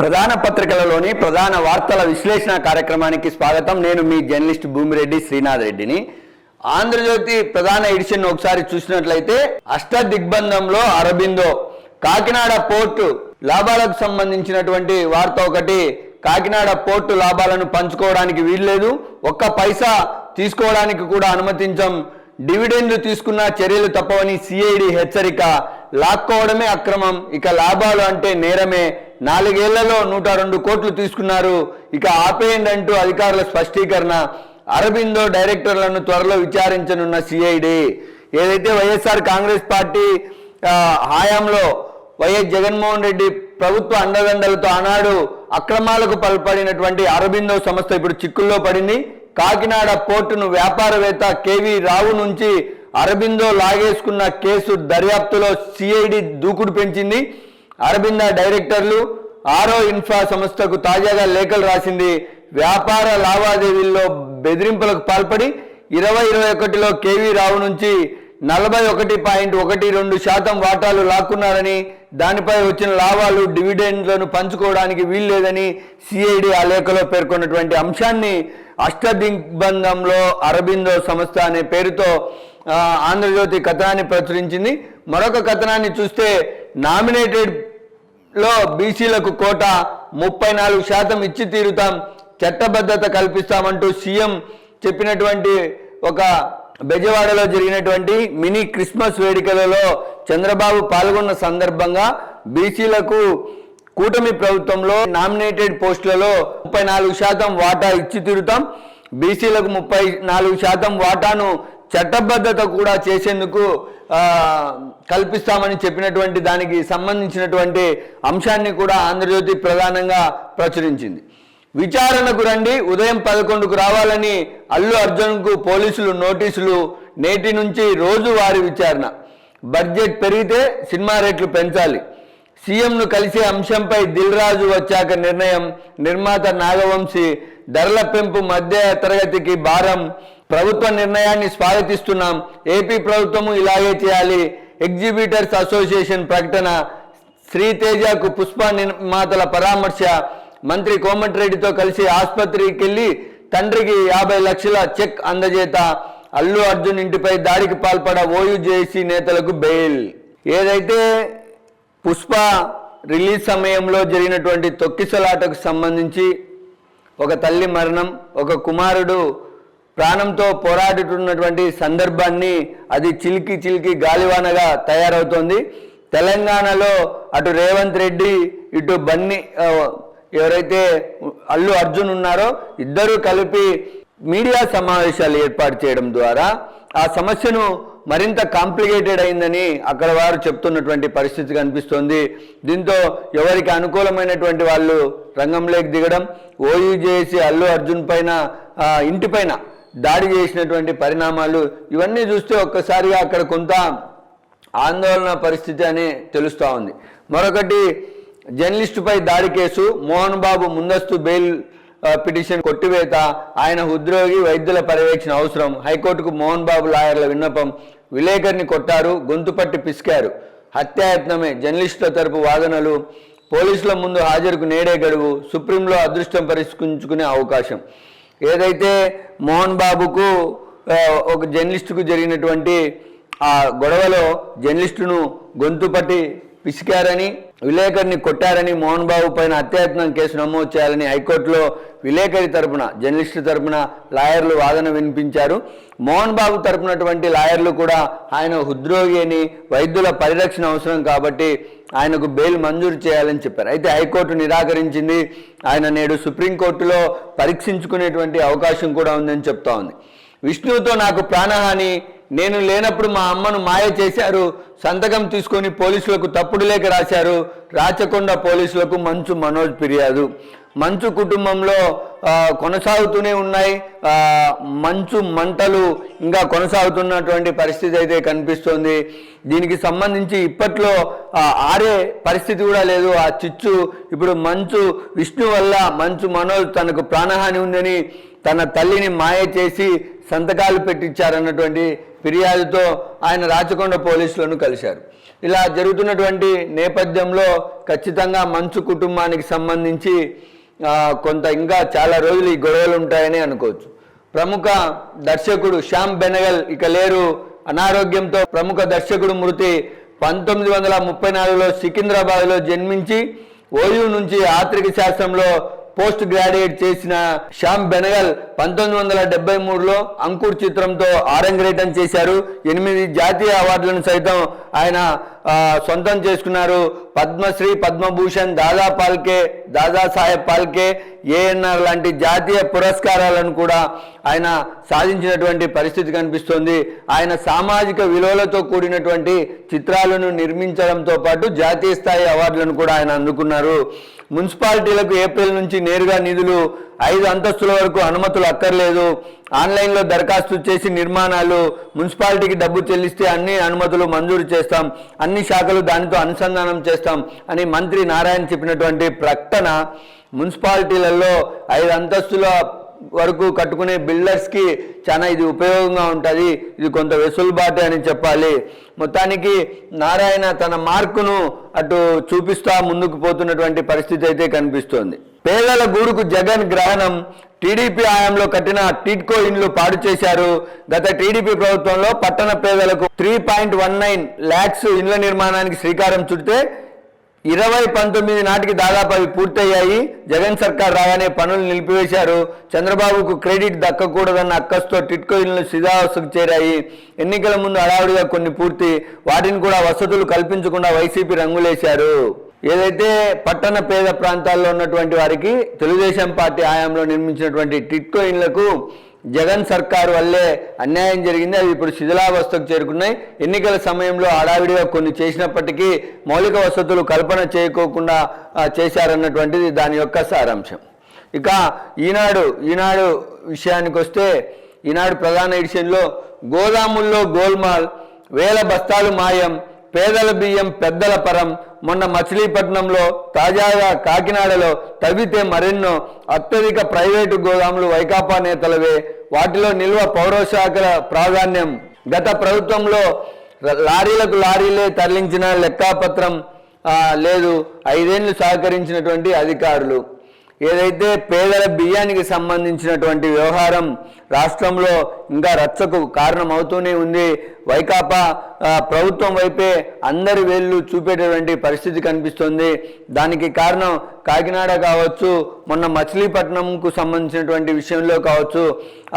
ప్రధాన పత్రికలలోని ప్రధాన వార్తల విశ్లేషణ కార్యక్రమానికి స్వాగతం. నేను మీ జర్నలిస్ట్ భూమిరెడ్డి శ్రీనాథ్ రెడ్డిని ఆంధ్రజ్యోతి ప్రధాన ఎడిషన్ ఒకసారి చూసినట్లయితే అష్ట దిగ్బంధంలో అరబిందో కాకినాడ పోర్టు లాభాలకు సంబంధించినటువంటి వార్త ఒకటి కాకినాడ పోర్టు లాభాలను పంచుకోవడానికి వీల్లేదు. ఒక్క పైసా తీసుకోవడానికి కూడా అనుమతించం. డివిడెండ్లు తీసుకున్న చర్యలు తప్పవని సిఐడి హెచ్చరిక. లాక్కోవడమే అక్రమం. ఇక లాభాలు అంటే నేరమే. నాలుగేళ్ళలో నూట రెండు కోట్లు తీసుకున్నారు. ఇక ఆపేయండి అంటూ అధికారుల స్పష్టీకరణ. అరబిందో డైరెక్టర్లను త్వరలో విచారించనున్న సిఐడి. ఏదైతే వైఎస్ఆర్ కాంగ్రెస్ పార్టీ హయాంలో వైఎస్ జగన్మోహన్ రెడ్డి ప్రభుత్వ అండదండలతో ఆనాడు అక్రమాలకు పాల్పడినటువంటి అరబిందో సంస్థ ఇప్పుడు చిక్కుల్లో పడింది. కాకినాడ పోర్టును వ్యాపారవేత్త కేవీ రావు నుంచి అరబిందో లాగేసుకున్న కేసు దర్యాప్తులో సిఐడి దూకుడు పెంచింది. అరబింద డైరెక్టర్లు ఆరో ఇన్ఫ్రా సంస్థకు తాజాగా లేఖలు రాసింది. వ్యాపార లావాదేవీల్లో బెదిరింపులకు పాల్పడి ఇరవై ఇరవై ఒకటిలో కేవీ రావు నుంచి నలభై ఒకటి పాయింట్ ఒకటి రెండు శాతం వాటాలు లాక్కున్నారని దానిపై వచ్చిన లాభాలు డివిడెండ్లను పంచుకోవడానికి వీల్లేదని సిఐడి ఆ లేఖలో పేర్కొన్నటువంటి అంశాన్ని అష్టదిగ్బంధంలో అరబిందో సంస్థ అనే పేరుతో ఆంధ్రజ్యోతి కథనాన్ని ప్రచురించింది. మరొక కథనాన్ని చూస్తే నామినేటెడ్ లో బీసీలకు కోట ముప్పై నాలుగు శాతం ఇచ్చి తీరుతాం. చట్టబద్ధత కల్పిస్తామంటూ సీఎం చెప్పినటువంటి ఒక బెజవాడలో జరిగినటువంటి మినీ క్రిస్మస్ వేడుకలలో చంద్రబాబు పాల్గొన్న సందర్భంగా బీసీలకు కూటమి ప్రభుత్వంలో నామినేటెడ్ పోస్టులలో ముప్పై నాలుగు శాతం వాటా ఇచ్చి తీరుతాం. బీసీలకు ముప్పై నాలుగు శాతం వాటాను చట్టబద్ధత కూడా చేసేందుకు కల్పిస్తామని చెప్పినటువంటి దానికి సంబంధించినటువంటి అంశాన్ని కూడా ఆంధ్రజ్యోతి ప్రధానంగా ప్రచురించింది. విచారణకు రండి ఉదయం పదకొండుకు రావాలని అల్లు అర్జున్కు పోలీసులు నోటీసులు నేటి నుంచి రోజువారీ విచారణ. బడ్జెట్ పెరిగితే సినిమా రేట్లు పెంచాలి. సీఎంను కలిసే అంశంపై దిల్ రాజు వచ్చాక నిర్ణయం. నిర్మాత నాగవంశీ ధరల పెంపు మధ్య తరగతికి భారం. ప్రభుత్వ నిర్ణయాన్ని స్వాగతిస్తున్నాం. ఏపీ ప్రభుత్వము ఇలాగే చేయాలి. ఎగ్జిబిటర్స్ అసోసియేషన్ ప్రకటన శ్రీతేజకు పుష్ప నిర్మాతల పరామర్శ మంత్రి కోమటిరెడ్డితో కలిసి ఆసుపత్రికి వెళ్ళి తండ్రికి యాభై లక్షల చెక్ అందజేత అల్లు అర్జున్ ఇంటిపై దాడికి పాల్పడ ఓయూజేసీ నేతలకు బెయిల్. ఏదైతే పుష్ప రిలీజ్ సమయంలో జరిగినటువంటి తొక్కిసలాటకు సంబంధించి ఒక తల్లి మరణం ఒక కుమారుడు ప్రాణంతో పోరాడుతున్నటువంటి సందర్భాన్ని అది చిలికి చిలికి గాలివానగా తయారవుతోంది. తెలంగాణలో అటు రేవంత్ రెడ్డి ఇటు బన్ని ఎవరైతే అల్లు అర్జున్ ఉన్నారో ఇద్దరూ కలిపి మీడియా సమావేశాలు ఏర్పాటు చేయడం ద్వారా ఆ సమస్యను మరింత కాంప్లికేటెడ్ అయిందని అక్కడ వారు చెప్తున్నటువంటి పరిస్థితి కనిపిస్తోంది. దీంతో ఎవరికి అనుకూలమైనటువంటి వాళ్ళు రంగంలోకి దిగడం ఓయూజేసి అల్లు అర్జున్ పైన ఇంటిపైన దాడి చేసినటువంటి పరిణామాలు ఇవన్నీ చూస్తే ఒక్కసారిగా అక్కడ కొంత ఆందోళన పరిస్థితి అని తెలుస్తూ ఉంది. మరొకటి జర్నలిస్టుపై దాడి కేసు మోహన్ బాబు ముందస్తు బెయిల్ పిటిషన్ కొట్టివేత ఆయన ఉద్యోగి వైద్యుల పర్యవేక్షణ అవసరం హైకోర్టుకు మోహన్ బాబు లాయర్ల విన్నపం విలేకరిని కొట్టారు గొంతు పట్టి పిసికారు. హత్యాయత్నమే జర్నలిస్టుల తరపు వాదనలు పోలీసుల ముందు హాజరుకు నేడే గడువు సుప్రీంలో అదృష్టం పరిష్కరించుకునే అవకాశం. ఏదైతే మోహన్ బాబుకు ఒక జర్నలిస్టుకు జరిగినటువంటి ఆ గొడవలో జర్నలిస్టును గొంతు పట్టి పిసికారని విలేకరిని కొట్టారని మోహన్ బాబు పైన హత్యాయత్నం కేసు నమోదు చేయాలని హైకోర్టులో విలేకరి తరపున జర్నలిస్టు తరపున లాయర్లు వాదన వినిపించారు. మోహన్ బాబు తరపునటువంటి లాయర్లు కూడా ఆయన హృద్రోగి అని వైద్యుల పరిరక్షణ అవసరం కాబట్టి ఆయనకు బెయిల్ మంజూరు చేయాలని చెప్పారు. అయితే హైకోర్టు నిరాకరించింది. ఆయన నేడు సుప్రీంకోర్టులో పరీక్షించుకునేటువంటి అవకాశం కూడా ఉందని చెప్తా ఉంది. విష్ణువుతో నాకు ప్రాణహాని నేను లేనప్పుడు మా అమ్మను మాయ చేశారు సంతకం తీసుకొని పోలీసులకు తప్పుడు లేఖ రాశారు. రాచకొండ పోలీసులకు మంచు మనోజ్ ఫిర్యాదు. మంచు కుటుంబంలో కొనసాగుతూనే ఉన్నాయి. మంచు మంటలు ఇంకా కొనసాగుతున్నటువంటి పరిస్థితి అయితే కనిపిస్తోంది. దీనికి సంబంధించి ఇప్పట్లో ఆరే పరిస్థితి కూడా లేదు. ఆ చిచ్చు ఇప్పుడు మంచు విష్ణు వల్ల మంచు మనోజ్ తనకు ప్రాణహాని ఉందని తన తల్లిని మాయ చేసి సంతకాలు పెట్టించారన్నటువంటి ఫిర్యాదుతో ఆయన రాచకొండ పోలీసులను కలిశారు. ఇలా జరుగుతున్నటువంటి నేపథ్యంలో ఖచ్చితంగా మంచు కుటుంబానికి సంబంధించి కొంత ఇంకా చాలా రోజులు ఈ గొడవలు ఉంటాయని అనుకోవచ్చు. ప్రముఖ దర్శకుడు శ్యామ్ బెనగల్ ఇక లేరు. అనారోగ్యంతో ప్రముఖ దర్శకుడు మృతి పంతొమ్మిది వందల ముప్పై నాలుగులో సికింద్రాబాద్లో జన్మించి ఓయూ నుంచి ఆర్థిక శాస్త్రంలో పోస్ట్ గ్రాడ్యుయేట్ చేసిన శ్యామ్ బెనగల్ పంతొమ్మిది వందల డెబ్బై మూడులో అంకుర్ చిత్రంతో ఆరంగరేటం చేశారు. ఎనిమిది జాతీయ అవార్డులను సైతం ఆయన సొంతం చేసుకున్నారు. పద్మశ్రీ పద్మభూషణ్ దాదా పాల్కే దాదా సాహెబ్ పాల్కే ఏఎన్ఆర్ లాంటి జాతీయ పురస్కారాలను కూడా ఆయన సాధించినటువంటి పరిస్థితి కనిపిస్తోంది. ఆయన సామాజిక విలువలతో కూడినటువంటి చిత్రాలను నిర్మించడంతో పాటు జాతీయ స్థాయి అవార్డులను కూడా ఆయన అందుకున్నారు. మున్సిపాలిటీలకు ఏప్రిల్ నుంచి నేరుగా నిధులు ఐదు అంతస్తుల వరకు అనుమతులు అక్కర్లేదు. ఆన్లైన్లో దరఖాస్తు చేసి నిర్మాణాలు మున్సిపాలిటీకి డబ్బు చెల్లిస్తే అన్ని అనుమతులు మంజూరు చేస్తాం. అన్ని శాఖలు దానితో అనుసంధానం చేస్తాం అని మంత్రి నారాయణ చెప్పినటువంటి ప్రకటన మున్సిపాలిటీలలో ఐదు అంతస్తుల వరకు కట్టుకునే బిల్డర్స్కి చాలా ఇది ఉపయోగంగా ఉంటుంది. ఇది కొంత వెసులుబాటు అని చెప్పాలి. మొత్తానికి నారాయణ తన మార్కును అటు చూపిస్తా ముందుకు పోతున్నటువంటి పరిస్థితి అయితే కనిపిస్తోంది. పేదల గూడుకు జగన్ గ్రహణం టీడీపీ హయాంలో కట్టిన టిడ్కో ఇండ్లు పాడు చేశారు. గత టీడీపీ ప్రభుత్వంలో పట్టణ పేదలకు three point one nine lakhs ఇండ్ల నిర్మాణానికి శ్రీకారం చుడితే ఇరవై పంతొమ్మిది నాటికి దాదాపు అవి పూర్తయ్యాయి. జగన్ సర్కార్ రాగానే పనులు నిలిపివేశారు. చంద్రబాబుకు క్రెడిట్ దక్కకూడదన్న అక్కస్తో టిట్కో ఇళ్ళు చేరాయి. ఎన్నికల ముందు హడావుడిగా కొన్ని పూర్తి వాటిని కూడా వసతులు కల్పించకుండా వైసీపీ రంగులేశారు. ఏదైతే పట్టణ పేద ప్రాంతాల్లో ఉన్నటువంటి వారికి తెలుగుదేశం పార్టీ హయాంలో నిర్మించినటువంటి టిట్కో ఇళ్ళకు జగన్ సర్కారు వల్లే అన్యాయం జరిగింది. అవి ఇప్పుడు శిథిలావస్థకు చేరుకున్నాయి. ఎన్నికల సమయంలో హడావిడిగా కొన్ని చేసినప్పటికీ మౌలిక వసతులు కల్పన చేయకోకుండా చేశారన్నటువంటిది దాని యొక్క సారాంశం. ఇక ఈనాడు ఈనాడు విషయానికి వస్తే ఈనాడు ప్రధాన ఎడిషన్లో గోదాముల్లో గోల్మాల్ వేల బస్తాలు మాయం పేదల బియ్యం పెద్దల పరం. మొన్న మచిలీపట్నంలో తాజాగా కాకినాడలో తవ్వితే మరెన్నో అత్యధిక ప్రైవేటు గోదాములు వైకాపా నేతలవే. వాటిలో నిల్వ పౌరశాఖల ప్రాధాన్యం. గత ప్రభుత్వంలో లారీలకు లారీలే తరలించిన లెక్కాపత్రం లేదు. ఐదేళ్ళు సహకరించినటువంటి అధికారులు. ఏదైతే పేదల బియ్యానికి సంబంధించినటువంటి వ్యవహారం రాష్ట్రంలో ఇంకా రచ్చకు కారణం అవుతూనే ఉంది వైకాపా ప్రభుత్వం వైపే అందరి వేళ్ళు చూపేటటువంటి పరిస్థితి కనిపిస్తుంది. దానికి కారణం కాకినాడ కావచ్చు మొన్న మచిలీపట్నంకు సంబంధించినటువంటి విషయంలో కావచ్చు.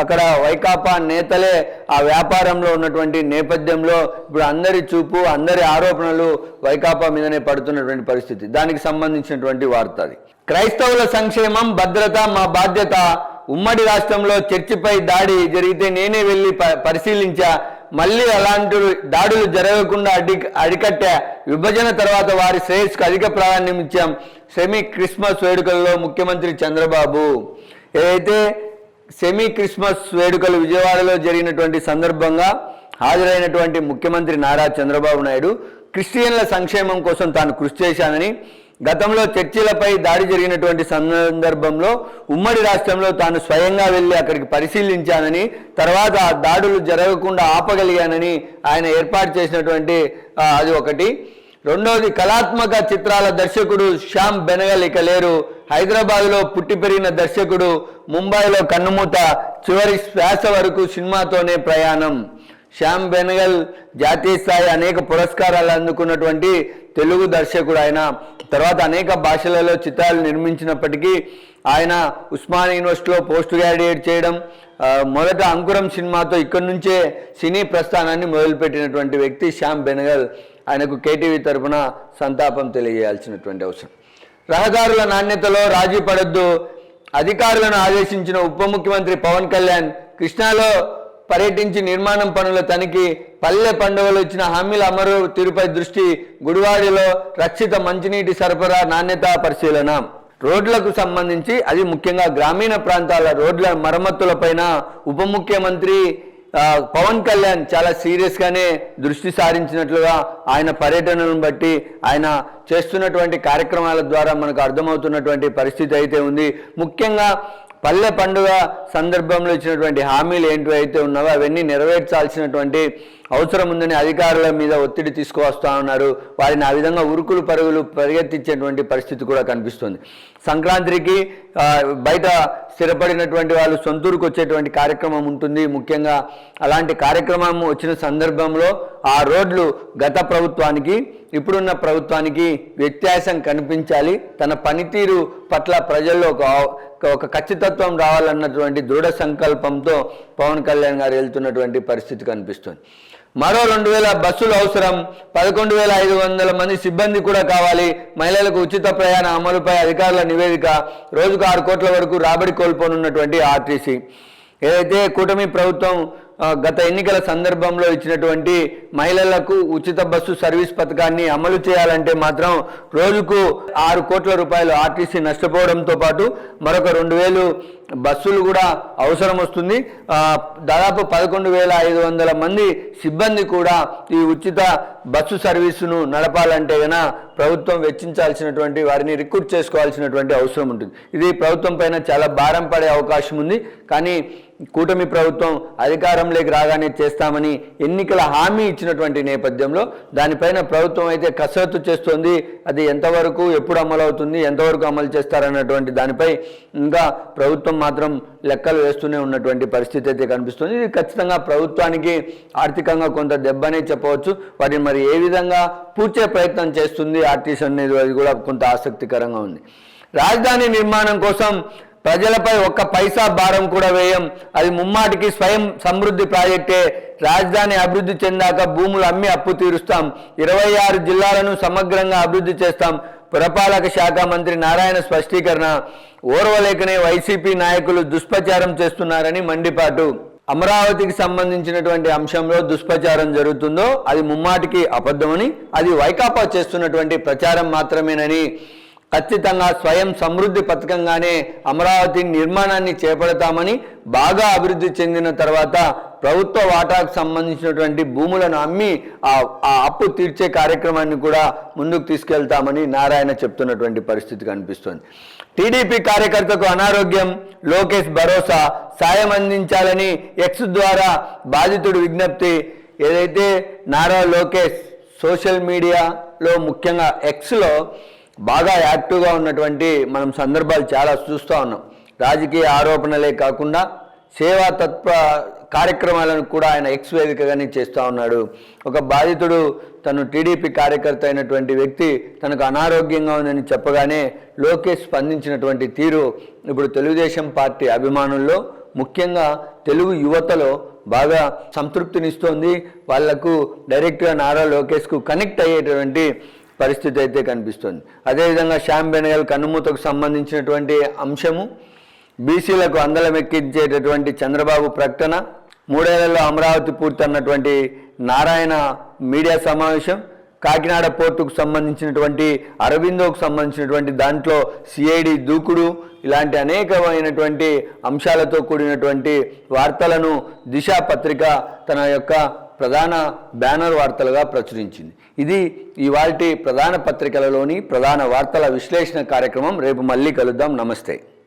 అక్కడ వైకాపా నేతలే ఆ వ్యాపారంలో ఉన్నటువంటి నేపథ్యంలో ఇప్పుడు అందరి చూపు అందరి ఆరోపణలు వైకాపా మీదనే పడుతున్నటువంటి పరిస్థితి. దానికి సంబంధించినటువంటి వార్త అది. క్రైస్తవుల సంక్షేమం భద్రత మా బాధ్యత. ఉమ్మడి రాష్ట్రంలో చర్చిపై దాడి జరిగితే నేనే వెళ్ళి ప- పరిశీలించా. మళ్ళీ అలాంటి దాడులు జరగకుండా అడి అడికట్టా విభజన తర్వాత వారి శ్రేయస్సుకు అధిక ప్రాధాన్యం ఇచ్చాం. సెమీ క్రిస్మస్ వేడుకల్లో ముఖ్యమంత్రి చంద్రబాబు. ఏదైతే సెమీ క్రిస్మస్ వేడుకలు విజయవాడలో జరిగినటువంటి సందర్భంగా హాజరైనటువంటి ముఖ్యమంత్రి నారా చంద్రబాబు నాయుడు క్రిస్టియన్ల సంక్షేమం కోసం తాను కృషి చేశానని గతంలో చర్చిలపై దాడి జరిగినటువంటి సందర్భంలో ఉమ్మడి రాష్ట్రంలో తాను స్వయంగా వెళ్ళి అక్కడికి పరిశీలించానని తర్వాత ఆ దాడులు జరగకుండా ఆపగలిగానని ఆయన ఏర్పాటు చేసినటువంటి అది ఒకటి. రెండవది కళాత్మక చిత్రాల దర్శకుడు శ్యామ్ బెనగల్ ఇక లేరు. హైదరాబాద్లో పుట్టి పెరిగిన దర్శకుడు ముంబైలో కన్నుమూత చివరి శ్వాస వరకు సినిమాతోనే ప్రయాణం. శ్యామ్ బెనగల్ జాతీయ స్థాయి అనేక పురస్కారాలు అందుకున్నటువంటి తెలుగు దర్శకుడు ఆయన. తర్వాత అనేక భాషలలో చిత్రాలు నిర్మించినప్పటికీ ఆయన ఉస్మాన్ యూనివర్సిటీలో పోస్ట్ గ్రాడ్యుయేట్ చేయడం మొదట అంకురం సినిమాతో ఇక్కడి నుంచే సినీ ప్రస్థానాన్ని మొదలుపెట్టినటువంటి వ్యక్తి శ్యామ్ బెనగల్. ఆయనకు కేటీవీ తరపున సంతాపం తెలియజేయాల్సినటువంటి అవసరం. రహదారుల నాణ్యతలో రాజీ పడొద్దు. అధికారులను ఆదేశించిన ఉప ముఖ్యమంత్రి పవన్ కళ్యాణ్ కృష్ణాలో పర్యటించి నిర్మాణం పనుల తనిఖీ పల్లె పండుగలు ఇచ్చిన హామీల అమరు తీరుపై దృష్టి గుడివాడిలో రక్షిత మంచినీటి సరఫరా నాణ్యత పరిశీలన. రోడ్లకు సంబంధించి అది ముఖ్యంగా గ్రామీణ ప్రాంతాల రోడ్ల మరమ్మతులపైన ఉప ముఖ్యమంత్రి పవన్ కళ్యాణ్ చాలా సీరియస్గానే దృష్టి సారించినట్లుగా ఆయన పర్యటనను బట్టి ఆయన చేస్తున్నటువంటి కార్యక్రమాల ద్వారా మనకు అర్థమవుతున్నటువంటి పరిస్థితి అయితే ఉంది. ముఖ్యంగా పల్లె పండుగ సందర్భంలో ఇచ్చినటువంటి హామీలు ఏంటి అయితే ఉన్నావో అవన్నీ నెరవేర్చాల్సినటువంటి అవసరం ఉందని అధికారుల మీద ఒత్తిడి తీసుకువస్తా ఉన్నారు. వారిని ఆ విధంగా ఉరుకులు పరుగులు పరిగెత్తించేటువంటి పరిస్థితి కూడా కనిపిస్తుంది. సంక్రాంతికి బయట స్థిరపడినటువంటి వాళ్ళు సొంతూరుకు వచ్చేటువంటి కార్యక్రమం ఉంటుంది. ముఖ్యంగా అలాంటి కార్యక్రమం వచ్చిన సందర్భంలో ఆ రోడ్లు గత ప్రభుత్వానికి ఇప్పుడున్న ప్రభుత్వానికి వ్యత్యాసం కనిపించాలి. తన పనితీరు పట్ల ప్రజల్లో ఒక ఒక ఖచ్చితత్వం రావాలన్నటువంటి దృఢ సంకల్పంతో పవన్ కళ్యాణ్ గారు వెళ్తున్నటువంటి పరిస్థితి కనిపిస్తుంది. మరో రెండు వేల బస్సులు అవసరం. పదకొండు వేల ఐదు వందల మంది సిబ్బంది కూడా కావాలి. మహిళలకు ఉచిత ప్రయాణ అమలుపై అధికారుల నివేదిక. రోజుకు ఆరు కోట్ల వరకు రాబడి కోల్పోనున్నటువంటి ఆర్టీసీ. ఏదైతే కూటమి ప్రభుత్వం గత ఎన్నికల సందర్భంలో ఇచ్చినటువంటి మహిళలకు ఉచిత బస్సు సర్వీస్ పథకాన్ని అమలు చేయాలంటే మాత్రం రోజుకు ఆరు కోట్ల రూపాయలు ఆర్టీసీ నష్టపోవడంతో పాటు మరొక రెండు వేలు బస్సులు కూడా అవసరం వస్తుంది. దాదాపు పదకొండు వేల ఐదు వందల మంది సిబ్బంది కూడా ఈ ఉచిత బస్సు సర్వీసును నడపాలంటే గన ప్రభుత్వం వెచ్చించాల్సినటువంటి వారిని రిక్రూట్ చేసుకోవాల్సినటువంటి అవసరం ఉంటుంది. ఇది ప్రభుత్వం పైన చాలా భారం పడే అవకాశం ఉంది. కానీ కూటమి ప్రభుత్వం అధికారంలోకి రాగానే చేస్తామని ఎన్నికల హామీ ఇచ్చినటువంటి నేపథ్యంలో దానిపైన ప్రభుత్వం అయితే కసరత్తు చేస్తోంది. అది ఎంతవరకు ఎప్పుడు అమలు అవుతుంది ఎంతవరకు అమలు చేస్తారన్నటువంటి దానిపై ఇంకా ప్రభుత్వం మాత్రం లెక్కలు వేస్తూనే ఉన్నటువంటి పరిస్థితి అయితే కనిపిస్తుంది. ఇది ఖచ్చితంగా ప్రభుత్వానికి ఆర్థికంగా కొంత దెబ్బనే చెప్పవచ్చు. వాటిని మరి ఏ విధంగా పూడ్చే ప్రయత్నం చేస్తుంది ఆర్టీసీ అనేది అది కూడా కొంత ఆసక్తికరంగా ఉంది. రాజధాని నిర్మాణం కోసం ప్రజలపై ఒక్క పైసా భారం కూడా వేయం. అది ముమ్మాటికి స్వయం సమృద్ధి ప్రాజెక్టే. రాజధాని అభివృద్ధి చెందాక భూములు అమ్మి అప్పు తీరుస్తాం. ఇరవై ఆరు జిల్లాలను సమగ్రంగా అభివృద్ధి చేస్తాం. పురపాలక శాఖ మంత్రి నారాయణ స్పష్టీకరణ ఓర్వలేకనే వైసీపీ నాయకులు దుష్ప్రచారం చేస్తున్నారని మండిపాటు. అమరావతికి సంబంధించినటువంటి అంశంలో దుష్ప్రచారం జరుగుతుందో అది ముమ్మాటికి అబద్ధమని అది వైకాపా చేస్తున్నటువంటి ప్రచారం మాత్రమేనని. ఖచ్చితంగా స్వయం సమృద్ధి పథకంగానే అమరావతి నిర్మాణాన్ని చేపడతామని బాగా అభివృద్ధి చెందిన తర్వాత ప్రభుత్వ వాటాకు సంబంధించినటువంటి భూములను అమ్మి ఆ ఆ అప్పు తీర్చే కార్యక్రమాన్ని కూడా ముందుకు తీసుకెళ్తామని నారాయణ చెప్తున్నటువంటి పరిస్థితి కనిపిస్తుంది. టీడీపీ కార్యకర్తకు అనారోగ్యం లోకేష్ భరోసా సాయం అందించాలని ఎక్స్ ద్వారా బాధితుడు విజ్ఞప్తి. ఏదైతే నారా లోకేష్ సోషల్ మీడియాలో ముఖ్యంగా ఎక్స్లో బాగా యాక్టివ్గా ఉన్నటువంటి మనం సందర్భాలు చాలా చూస్తూ ఉన్నాం. రాజకీయ ఆరోపణలే కాకుండా సేవా తత్వ కార్యక్రమాలను కూడా ఆయన ఎక్స్ వేదికగానే చేస్తూ ఉన్నాడు. ఒక బాధితుడు తను టీడీపీ కార్యకర్త అయినటువంటి వ్యక్తి తనకు అనారోగ్యంగా ఉందని చెప్పగానే లోకేష్ స్పందించినటువంటి తీరు ఇప్పుడు తెలుగుదేశం పార్టీ అభిమానుల్లో ముఖ్యంగా తెలుగు యువతలో బాగా సంతృప్తినిస్తోంది. వాళ్ళకు డైరెక్ట్గా నారా లోకేష్కు కనెక్ట్ అయ్యేటువంటి పరిస్థితి అయితే కనిపిస్తుంది. అదేవిధంగా శ్యామ్ బెనగల్ కన్నుమూతకు సంబంధించినటువంటి అంశము బీసీలకు అందలం ఎక్కించేటటువంటి చంద్రబాబు ప్రకటన మూడేళ్ళలో అమరావతి పూర్తి అన్నటువంటి నారాయణ మీడియా సమావేశం కాకినాడ పోర్టుకు సంబంధించినటువంటి అరవిందోకు సంబంధించినటువంటి దాంట్లో సిఐడి దూకుడు ఇలాంటి అనేకమైనటువంటి అంశాలతో కూడినటువంటి వార్తలను దిశ పత్రిక తన యొక్క ప్రధాన బ్యానర్ వార్తలుగా ప్రచురించింది. ఇది ఇవాటి ప్రధాన పత్రికలలోని ప్రధాన వార్తల విశ్లేషణ కార్యక్రమం. రేపు మళ్ళీ కలుద్దాం. నమస్తే.